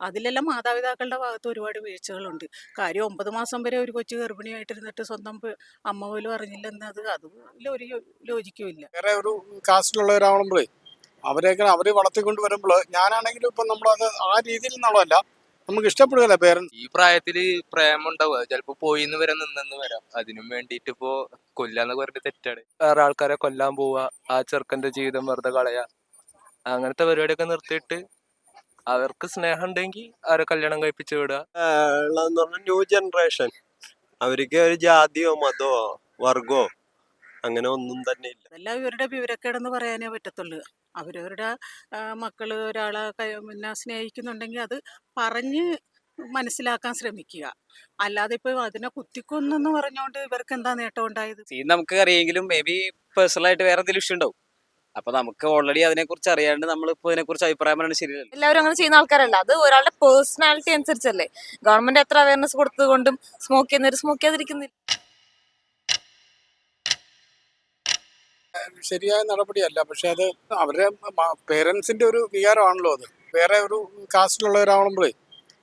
അതിലെല്ലാം മാതാപിതാക്കളുടെ ഭാഗത്ത് ഒരുപാട് വീഴ്ചകളുണ്ട്. കാര്യം ഒമ്പത് മാസം വരെ ഒരു കൊച്ചു ഗർഭിണിയായിട്ടിരുന്നിട്ട് സ്വന്തം അമ്മ പോലും അറിഞ്ഞില്ലെന്നത് അത് ഒരു യോജിക്കുമില്ല വേറെ ഒരു കാസ്റ്റിലുള്ളവരാവുമ്പോഴേ അവരെയൊക്കെ അവർ വളർത്തിക്കൊണ്ട് വരുമ്പോൾ ഞാനാണെങ്കിലും ഇപ്പം നമ്മളത് ആ രീതിയിൽ നിന്നുള്ളതല്ല നമുക്ക് ഇഷ്ടപ്പെടുകയല്ല പേരൻസ്. ഈ പ്രായത്തിൽ പ്രേമം ഉണ്ടാവുക ചിലപ്പോ പോയിന്ന് വരെ നിന്നെന്ന് വരാം. അതിനും വേണ്ടിട്ട് ഇപ്പോ കൊല്ലാന്ന് പറഞ്ഞിട്ട് തെറ്റാണ്. വേറെ ആൾക്കാരെ കൊല്ലാൻ പോവുക ആ ചെറുക്കന്റെ ജീവിതം വെറുതെ കളയാ അങ്ങനത്തെ പരിപാടിയൊക്കെ നിർത്തിയിട്ട് അവർക്ക് സ്നേഹം ഉണ്ടെങ്കിൽ അവരെ കല്യാണം കഴിപ്പിച്ച് വിടുക. ഉള്ളതെന്ന് പറഞ്ഞാൽ ന്യൂ ജനറേഷൻ അവർക്ക് ഒരു ജാതിയോ മതമോ വർഗോ അങ്ങനെ ഒന്നും തന്നെ ഇല്ല. അതെല്ലാം ഇവരുടെ വിവരക്കേടെന്ന് പറയാനേ പറ്റത്തുള്ളൂ. അവരവരുടെ മക്കൾ ഒരാളെ പിന്നെ സ്നേഹിക്കുന്നുണ്ടെങ്കിൽ അത് പറഞ്ഞ് മനസ്സിലാക്കാൻ ശ്രമിക്കുക. അല്ലാതെ ഇപ്പൊ അതിനെ കുത്തിക്കൊന്നെന്ന് പറഞ്ഞുകൊണ്ട് ഇവർക്ക് എന്താ നേട്ടം ഉണ്ടായത്? സീൻ നമുക്ക് അറിയെങ്കിലും മേ ബി പേഴ്സണൽ ആയിട്ട് വേറെ എന്തെങ്കിലും ഇഷ്യൂ ഉണ്ടാവും. അപ്പൊ നമുക്ക് ഓൾറെഡി അതിനെ കുറിച്ച് അറിയാണ്ട് നമ്മളിപ്പോ ഇതിനെ കുറിച്ച് അഭിപ്രായം പറയുന്നത് ശരിയല്ല എല്ലാവരും അങ്ങനെ ചെയ്യുന്ന ആൾക്കാരല്ല അത് ഒരാളുടെ പേഴ്സണാലിറ്റി അനുസരിച്ചല്ലേ. ഗവൺമെന്റ് എത്ര അവയർനെസ് കൊടുത്തത് കൊണ്ടും സ്മോക്ക് ചെയ്യുന്നവർ സ്മോക്ക് ചെയ്യാതിരിക്കുന്നില്ല. ശരിയായ നടപടിയല്ല. പക്ഷെ അത് അവരുടെ പേരൻസിന്റെ ഒരു വികാരമാണല്ലോ അത്. വേറെ ഒരു കാസ്റ്റിലുള്ളവരാവുമ്പോഴേ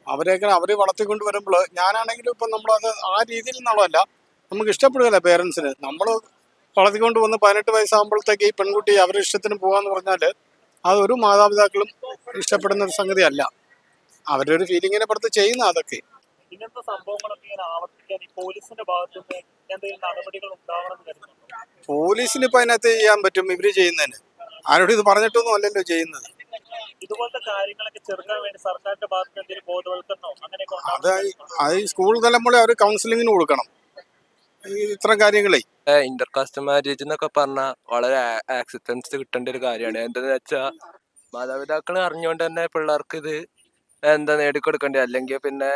അവരെയൊക്കെ അവർ വളർത്തിക്കൊണ്ട് വരുമ്പോൾ ഞാനാണെങ്കിലും ഇപ്പം നമ്മളത് ആ രീതിയിൽ നിന്നുള്ളതല്ല. നമുക്ക് ഇഷ്ടപ്പെടുകയല്ല പേരൻസിന് നമ്മൾ വളർത്തിക്കൊണ്ട് വന്ന് പതിനെട്ട് വയസ്സാകുമ്പോഴത്തേക്ക് ഈ പെൺകുട്ടി അവരുടെ ഇഷ്ടത്തിന് പോകാന്ന് പറഞ്ഞാൽ അത് ഒരു മാതാപിതാക്കളും ഇഷ്ടപ്പെടുന്ന ഒരു സംഗതിയല്ല. അവരുടെ ഒരു ഫീലിങ്ങിനെ പുറത്ത് ചെയ്യുന്ന അതൊക്കെ. ഇങ്ങനത്തെ സംഭവങ്ങളൊക്കെ ഇങ്ങനെ ആവർത്തിക്കാൻ പോലീസിന്റെ ഭാഗത്തുനിന്ന് എന്തെങ്കിലും നടപടികൾ പോലീസിന് ഇപ്പൊ അതിനകത്ത് ചെയ്യാൻ പറ്റും ഇവർ ചെയ്യുന്നതിന്. ആരോടും ഇത് പറഞ്ഞിട്ടൊന്നും അല്ലല്ലോ ചെയ്യുന്നത്. ഇതുപോലത്തെ കാര്യങ്ങളൊക്കെ ചെറുക്കാൻ വേണ്ടി സർക്കാരിന്റെ ഭാഗത്ത് എന്തെങ്കിലും ബോധവൽക്കരണോ അങ്ങനെയൊക്കെ അത് അത് സ്കൂൾ തലമുറ അവർ കൗൺസിലിങ്ങിന് കൊടുക്കണം. ഇത്തരം കാര്യങ്ങളെ? ഇന്റർ കാസ്റ്റ് മാരേജ് എന്നൊക്കെ പറഞ്ഞാൽ വളരെ ആക്സെപ്റ്റൻസ് കിട്ടേണ്ട ഒരു കാര്യമാണ്. എന്താന്ന് വെച്ചാൽ മാതാപിതാക്കൾ അറിഞ്ഞുകൊണ്ട് തന്നെ പിള്ളേർക്ക് ഇത് എന്താ നേടിക്കൊടുക്കേണ്ടത്? അല്ലെങ്കിൽ പിന്നെ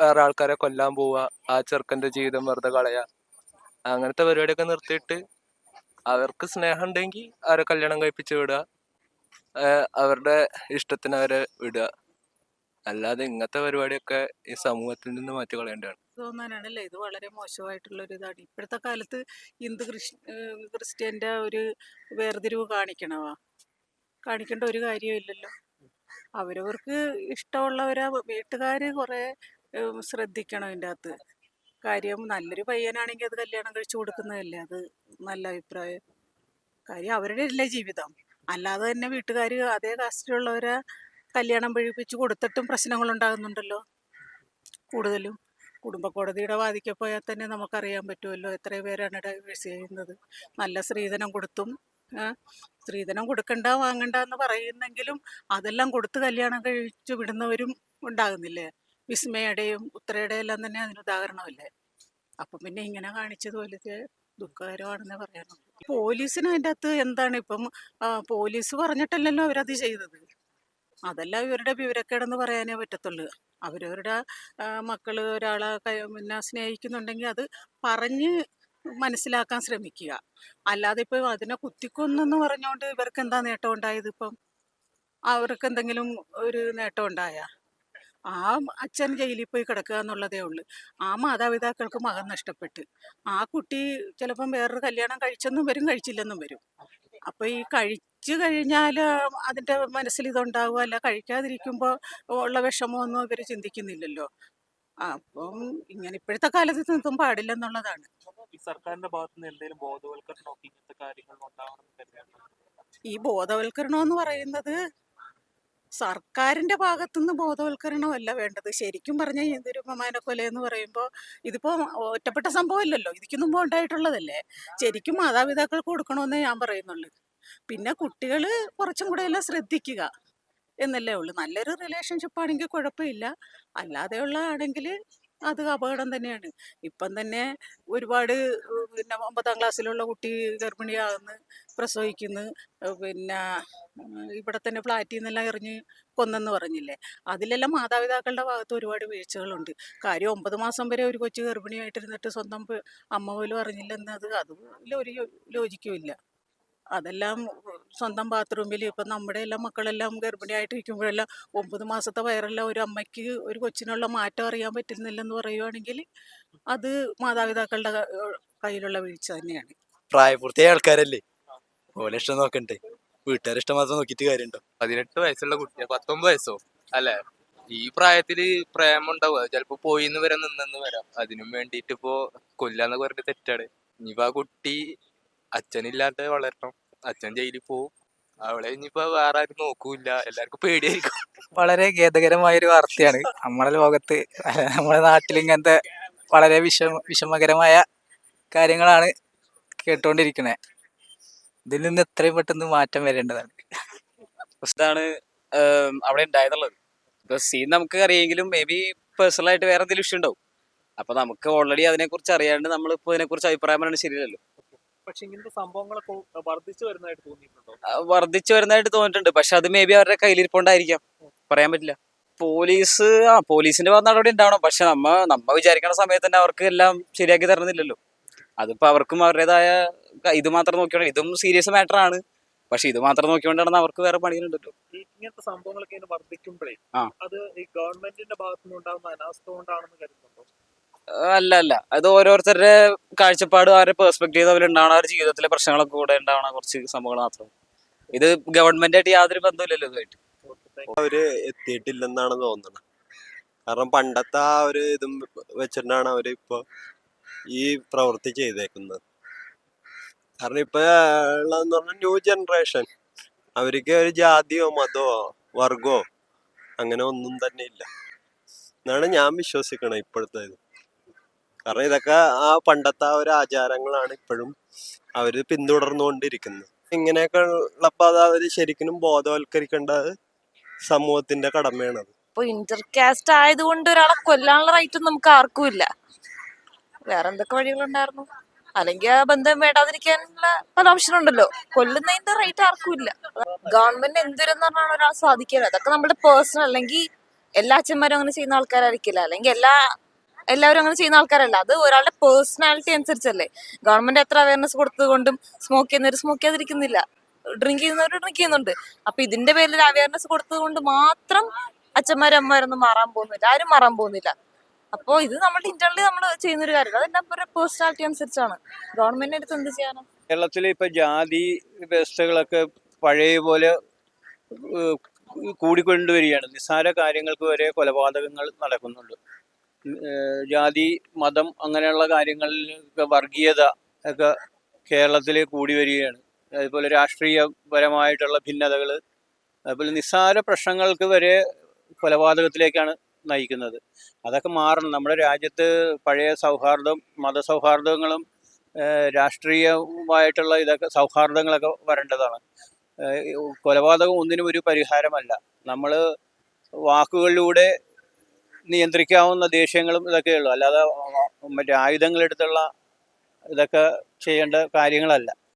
വേറെ ആൾക്കാരെ കൊല്ലാൻ പോവുക ആ ചെറുക്കന്റെ ജീവിതം വെറുതെ കളയാ. അങ്ങനത്തെ പരിപാടിയൊക്കെ നിർത്തിയിട്ട് അവർക്ക് സ്നേഹം ഉണ്ടെങ്കിൽ അവരെ കല്യാണം കഴിപ്പിച്ച് വിടുക. അവരുടെ ഇഷ്ടത്തിന് അവരെ വിടുക. അല്ലാതെ ഇങ്ങനത്തെ പരിപാടിയൊക്കെ ഈ സമൂഹത്തിൽ നിന്ന് മാറ്റി കളയേണ്ടതാണ് തോന്നാനാണല്ലേ? ഇത് വളരെ മോശമായിട്ടുള്ള ഒരു ഇതാണ് ഇപ്പോഴത്തെ കാലത്ത് ഹിന്ദു ക്രിസ് ക്രിസ്ത്യന്റെ ഒരു വേർതിരിവ് കാണിക്കണവാ. കാണിക്കേണ്ട ഒരു കാര്യമില്ലല്ലോ അവരവർക്ക് ഇഷ്ടമുള്ളവരാ വീട്ടുകാർ കുറേ ശ്രദ്ധിക്കണം ഇതിന്റെ അകത്ത് കാര്യം നല്ലൊരു പയ്യനാണെങ്കിൽ അത് കല്യാണം കഴിച്ചു കൊടുക്കുന്നതല്ലേ? അത് നല്ല അഭിപ്രായം. കാര്യം അവരുടെ അല്ലേ ജീവിതം. അല്ലാതെ തന്നെ വീട്ടുകാർ അതേ കാസ്റ്റിലുള്ളവരെ കല്യാണം കഴിപ്പിച്ച് കൊടുത്തിട്ടും പ്രശ്നങ്ങൾ ഉണ്ടാകുന്നുണ്ടല്ലോ കൂടുതലും. കുടുംബ കോടതിയുടെ വാദിക്ക് പോയാൽ തന്നെ നമുക്കറിയാൻ പറ്റുമല്ലോ എത്ര പേരാണ് ഡൈവേഴ്സ് ചെയ്യുന്നത്. നല്ല സ്ത്രീധനം കൊടുത്തും സ്ത്രീധനം കൊടുക്കണ്ട വാങ്ങണ്ട എന്ന് പറയുന്നെങ്കിലും അതെല്ലാം കൊടുത്ത് കല്യാണം കഴിച്ചു വിടുന്നവരും ഉണ്ടാകുന്നില്ലേ? വിസ്മയുടെയും ഉത്തരയുടെ എല്ലാം തന്നെ അതിന് ഉദാഹരണമല്ലേ? അപ്പം പിന്നെ ഇങ്ങനെ കാണിച്ചത് പോലത്തെ ദുഃഖകരമാണെന്നേ പറയാനുള്ളൂ. പോലീസിന് അതിന്റെ അകത്ത് എന്താണ് ഇപ്പം പോലീസ് പറഞ്ഞിട്ടല്ലല്ലോ അവരത് ചെയ്തത്? അതല്ല ഇവരുടെ വിവരക്കേടെന്ന് പറയാനേ പറ്റത്തുള്ളൂ. അവരവരുടെ മക്കൾ ഒരാളെ പിന്നെ സ്നേഹിക്കുന്നുണ്ടെങ്കിൽ അത് പറഞ്ഞ് മനസ്സിലാക്കാൻ ശ്രമിക്കുക. അല്ലാതെ ഇപ്പോൾ അതിനെ കുത്തിക്കൊന്നെന്ന് പറഞ്ഞുകൊണ്ട് ഇവർക്ക് എന്താ നേട്ടം ഉണ്ടായത് ഇപ്പം? അവർക്ക് എന്തെങ്കിലും ഒരു നേട്ടം ഉണ്ടായ? ആ അച്ഛൻ ജയിലിൽ പോയി കിടക്കുക എന്നുള്ളതേ ഉള്ളൂ. ആ മാതാപിതാക്കൾക്ക് മകൻ നഷ്ടപ്പെട്ട്. ആ കുട്ടി ചിലപ്പം വേറൊരു കല്യാണം കഴിച്ചെന്നും വരും കഴിച്ചില്ലെന്നും വരും. അപ്പോൾ ഈ കഴിച്ചു കഴിഞ്ഞാൽ അതിന്റെ മനസ്സിൽ ഇതുണ്ടാവുക അല്ല കഴിക്കാതിരിക്കുമ്പോൾ ഉള്ള വിഷമമൊന്നും ഇവർ ചിന്തിക്കുന്നില്ലല്ലോ. അപ്പം ഇങ്ങനെ ഇപ്പോഴത്തെ കാലത്ത് നിന്നും പാടില്ലെന്നുള്ളതാണ്. ഈ സർക്കാരിന്റെ എന്തെങ്കിലും ബോധവൽക്കരണമോ ഇങ്ങനത്തെ കാര്യങ്ങൾ ഈ ബോധവൽക്കരണം എന്ന് പറയുന്നത് സർക്കാരിന്റെ ഭാഗത്തുനിന്ന് ബോധവൽക്കരണമല്ല വേണ്ടത്. ശരിക്കും പറഞ്ഞാൽ ഇതൊരു കൊല എന്ന് പറയുമ്പോൾ ഇതിപ്പോ ഒറ്റപ്പെട്ട സംഭവമല്ലല്ലോ. ഇതിക്ക് മുമ്പ് ഉണ്ടായിട്ടുള്ളതല്ലേ. ശരിക്കും മാതാപിതാക്കൾക്ക് കൊടുക്കണമെന്നേ ഞാൻ പറയുന്നുള്ളൂ. പിന്നെ കുട്ടികൾ കുറച്ചും കൂടെ എല്ലാം ശ്രദ്ധിക്കുക എന്നല്ലേ ഉള്ളൂ. നല്ലൊരു റിലേഷൻഷിപ്പ് ആണെങ്കിൽ കുഴപ്പമില്ല. അല്ലാതെയുള്ള ആണെങ്കിൽ അത് അപകടം തന്നെയാണ്. ഇപ്പം തന്നെ ഒരുപാട് പിന്നെ ഒമ്പതാം ക്ലാസ്സിലുള്ള കുട്ടി ഗർഭിണിയാകുന്നു പ്രസവിക്കുന്നു. പിന്നെ ഇവിടെ തന്നെ ഫ്ലാറ്റിൽ നിന്നെല്ലാം എറിഞ്ഞ് കൊന്നെന്ന് പറഞ്ഞില്ലേ? അതിലെല്ലാം മാതാപിതാക്കളുടെ ഭാഗത്ത് ഒരുപാട് വീഴ്ചകളുണ്ട്. കാര്യം ഒമ്പത് മാസം വരെ ഒരു കൊച്ചു ഗർഭിണിയായിട്ടിരുന്നിട്ട് സ്വന്തം അമ്മ പോലും അറിഞ്ഞില്ലെന്നത് അത് ഒരു ലോജിക്കുമില്ല അതെല്ലാം സ്വന്തം ബാത്റൂമിൽ ഇപ്പം നമ്മുടെ എല്ലാം മക്കളെല്ലാം ഗർഭിണിയായിട്ടിരിക്കുമ്പോഴെല്ലാം ഒമ്പത് മാസത്തെ വയറെല്ലാം ഒരു അമ്മയ്ക്ക് ഒരു കൊച്ചിനുള്ള മാറ്റം അറിയാൻ പറ്റുന്നില്ലെന്ന് പറയുവാണെങ്കിൽ അത് മാതാപിതാക്കളുടെ കയ്യിലുള്ള വീഴ്ച തന്നെയാണ്. പ്രായപൂർത്തിയായ ആൾക്കാരല്ലേ? ഓലെ ഇഷ്ടം നോക്കണ്ടേ? വീട്ടുകാരെ ഇഷ്ടം മാത്രം നോക്കിയിട്ട് കാര്യമുണ്ടോ പതിനെട്ട് വയസ്സുള്ള കുട്ടിയെ പത്തൊമ്പത് വയസ്സോ? അല്ലെ? ഈ പ്രായത്തിൽ പ്രേമം ഉണ്ടാവുക ചിലപ്പോ പോയിന്ന് വരെ നിന്നെന്ന് വരാം. അതിനും വേണ്ടിട്ട് ഇപ്പോ കൊല്ലാന്ന് പറഞ്ഞിട്ട് തെറ്റാണ്. ഇനിയിപ്പോ ആ കുട്ടി അച്ഛനില്ലാണ്ട് വളരണം. അച്ഛൻ ജയിലിൽ പോവും. അവളെ ഇനിയിപ്പോ വേറെ ആരും നോക്കൂല എല്ലാവർക്കും പേടിയായിരിക്കും. വളരെ ഖേദകരമായ ഒരു വാർത്തയാണ്. നമ്മുടെ ലോകത്ത് നമ്മുടെ നാട്ടിൽ ഇങ്ങനത്തെ വളരെ വിഷമ വിഷമകരമായ കാര്യങ്ങളാണ് കേട്ടുകൊണ്ടിരിക്കുന്നത് ഇതിൽ നിന്ന് എത്രയും പെട്ടെന്ന് മാറ്റം വരേണ്ടതാണ്. ഇതാണ് അവിടെ ഉണ്ടായതുള്ളത്. ഇപ്പൊ സീൻ നമുക്ക് അറിയെങ്കിലും മേ ബി പേഴ്സണലായിട്ട് വേറെ എന്തെങ്കിലും ഇഷ്യൂ ഉണ്ടാവും. അപ്പൊ നമുക്ക് ഓൾറെഡി അതിനെ കുറിച്ച് അറിയാണ്ട് നമ്മളിപ്പോ ഇതിനെ കുറിച്ച് അഭിപ്രായം പറയുന്നത് ശരിയല്ലല്ലോ. പക്ഷെ ഇങ്ങനത്തെ സംഭവങ്ങളൊക്കെ വർദ്ധിച്ചു വരുന്നതായിട്ട് തോന്നിയിട്ടുണ്ടോ? വർദ്ധിച്ചു വരുന്നതായിട്ട് തോന്നിയിട്ടുണ്ട്. പക്ഷെ അത് മേ ബി അവരുടെ കയ്യിലിരിപ്പുണ്ടായിരിക്കാം. പറയാൻ പറ്റില്ല. പോലീസ് ആ പോലീസിന്റെ ഭാഗത്ത് നടപടി ഉണ്ടാവണം. പക്ഷെ നമ്മ നമ്മ വിചാരിക്കുന്ന സമയത്ത് തന്നെ അവർക്ക് എല്ലാം ശരിയാക്കി തരുന്നില്ലല്ലോ അതിപ്പോ അവർക്കും അവരുടേതായ ഇത് മാത്രം നോക്കിയോണ്ട് ഇതും സീരിയസ് മാറ്റർ ആണ്. പക്ഷെ ഇത് മാത്രം നോക്കിക്കൊണ്ടാണ് അവർക്ക് വേറെ പണിയുണ്ടല്ലോ ഇങ്ങനത്തെ സംഭവങ്ങളൊക്കെ വർദ്ധിക്കുമ്പോഴേ. അത് ഈ ഗവൺമെന്റിന്റെ ഭാഗത്തുനിന്ന് ഉണ്ടാകുന്ന അനാസ്ഥ കൊണ്ടാണെന്ന് കരുതുന്നുണ്ടോ? അല്ല അല്ല. അത് ഓരോരുത്തരുടെ കാഴ്ചപ്പാട് അവരുടെ പെർസ്പെക്റ്റീവ് അവർ ഉണ്ടാവണം അവരുടെ ജീവിതത്തിലെ പ്രശ്നങ്ങളൊക്കെ കൂടെ ഉണ്ടാവണ കുറച്ച് സംഭവങ്ങൾ മാത്രം. ഇത് ഗവൺമെന്റ് ആയിട്ട് യാതൊരു ബന്ധമില്ലല്ലോ ഇതുമായിട്ട്. അവർ എത്തിയിട്ടില്ലെന്നാണ് തോന്നുന്നത് കാരണം പണ്ടത്തെ ആ ഒരു ഇതും വെച്ചിട്ടാണ് അവർ ഇപ്പൊ ഈ പ്രവൃത്തി ചെയ്തേക്കുന്നത്. കാരണം ഇപ്പൊ ഉള്ളതെന്ന് പറഞ്ഞാൽ ന്യൂ ജനറേഷൻ അവർക്ക് ഒരു ജാതിയോ മതമോ വർഗോ അങ്ങനെ ഒന്നും തന്നെ ഇല്ല. എന്നാണ് ഞാൻ വിശ്വസിക്കണം ഇപ്പോഴത്തെ ഇത്. കാരണം ഇതൊക്കെ ആ പണ്ടത്തെ ആ ഒരു ആചാരങ്ങളാണ് ഇപ്പോഴും അവർ പിന്തുടർന്നുകൊണ്ടിരിക്കുന്നത്. ഇങ്ങനെയൊക്കെ ഉള്ളപ്പോൾ അത് അവർ ശരിക്കും ബോധവൽക്കരിക്കേണ്ടത് സമൂഹത്തിന്റെ കടമയാണ് ഇപ്പൊ ഇന്റർ കാസ്റ്റ് ആയതുകൊണ്ട് ഒരാളെ കൊല്ലാനുള്ള റൈറ്റ് നമുക്ക് ആർക്കും ഇല്ല. വേറെ എന്തൊക്കെ വഴികളുണ്ടായിരുന്നു? അല്ലെങ്കിൽ ആ ബന്ധം വേണ്ടാതിരിക്കാനുള്ള പല ഓപ്ഷൻ ഉണ്ടല്ലോ. കൊല്ലുന്നതിന്റെ റൈറ്റ് ആർക്കും ഇല്ല. ഗവൺമെന്റ് എന്തൊരെന്ന് പറഞ്ഞാൽ ഒരാൾ സാധിക്കില്ല അതൊക്കെ നമ്മുടെ പേഴ്സണൽ അല്ലെങ്കിൽ എല്ലാ അച്ഛന്മാരും അങ്ങനെ ചെയ്യുന്ന ആൾക്കാരായിരിക്കില്ല. അല്ലെങ്കിൽ എല്ലാ എല്ലാവരും അങ്ങനെ ചെയ്യുന്ന ആൾക്കാരല്ല. അത് ഒരാളുടെ പേഴ്സണാലിറ്റി അനുസരിച്ചല്ലേ. ഗവൺമെന്റ് എത്ര അവയർനെസ് കൊടുത്തതുകൊണ്ടും സ്മോക്ക് ചെയ്യുന്നവർ സ്മോക്ക് ചെയ്യാതിരിക്കുന്നില്ല. ഡ്രിങ്ക് ചെയ്യുന്നവർ ഡ്രിങ്ക് ചെയ്യുന്നുണ്ട്. അപ്പൊ ഇതിന്റെ പേരിൽ അവയർനെസ് കൊടുത്തതുകൊണ്ട് മാത്രം അച്ഛന്മാരും അമ്മമാരൊന്നും മാറാൻ പോകുന്നില്ല. ആരും മാറാൻ പോകുന്നില്ല. അപ്പോൾ ഇത് നമ്മുടെ ഇന്റർണലി നമ്മൾ ചെയ്യുന്ന ഒരു കാര്യം അതെല്ലാം പേഴ്സണാലിറ്റി അനുസരിച്ചാണ്. ഗവൺമെന്റിന്റെ അടുത്ത് എന്ത് ചെയ്യാനും? കേരളത്തിൽ ഇപ്പൊ ജാതി വ്യവസ്ഥകളൊക്കെ പഴയ പോലെ കൂടിക്കൊണ്ടുവരികയാണ്. നിസ്സാര കാര്യങ്ങൾക്ക് വരെ കൊലപാതകങ്ങൾ നടക്കുന്നുണ്ട്. ജാതി മതം അങ്ങനെയുള്ള കാര്യങ്ങളിൽ വർഗീയത ഒക്കെ കേരളത്തിൽ കൂടി വരികയാണ്. അതുപോലെ രാഷ്ട്രീയപരമായിട്ടുള്ള ഭിന്നതകൾ അതുപോലെ നിസ്സാര പ്രശ്നങ്ങൾക്ക് വരെ കൊലപാതകത്തിലേക്കാണ് നയിക്കുന്നത്. അതൊക്കെ മാറണം. നമ്മുടെ രാജ്യത്ത് പഴയ സൗഹാർദ്ദം മതസൗഹാർദ്ദങ്ങളും രാഷ്ട്രീയമായിട്ടുള്ള ഇതൊക്കെ സൗഹാർദ്ദങ്ങളൊക്കെ വരേണ്ടതാണ്. കൊലപാതകം ഒന്നിനും ഒരു പരിഹാരമല്ല. നമ്മൾ വാക്കുകളിലൂടെ നിയന്ത്രിക്കാവുന്ന ദേഷ്യങ്ങളും ഇതൊക്കെയുള്ളൂ അല്ലാതെ മറ്റേ ആയുധങ്ങളെടുത്തുള്ള ഇതൊക്കെ ചെയ്യേണ്ട കാര്യങ്ങളല്ല.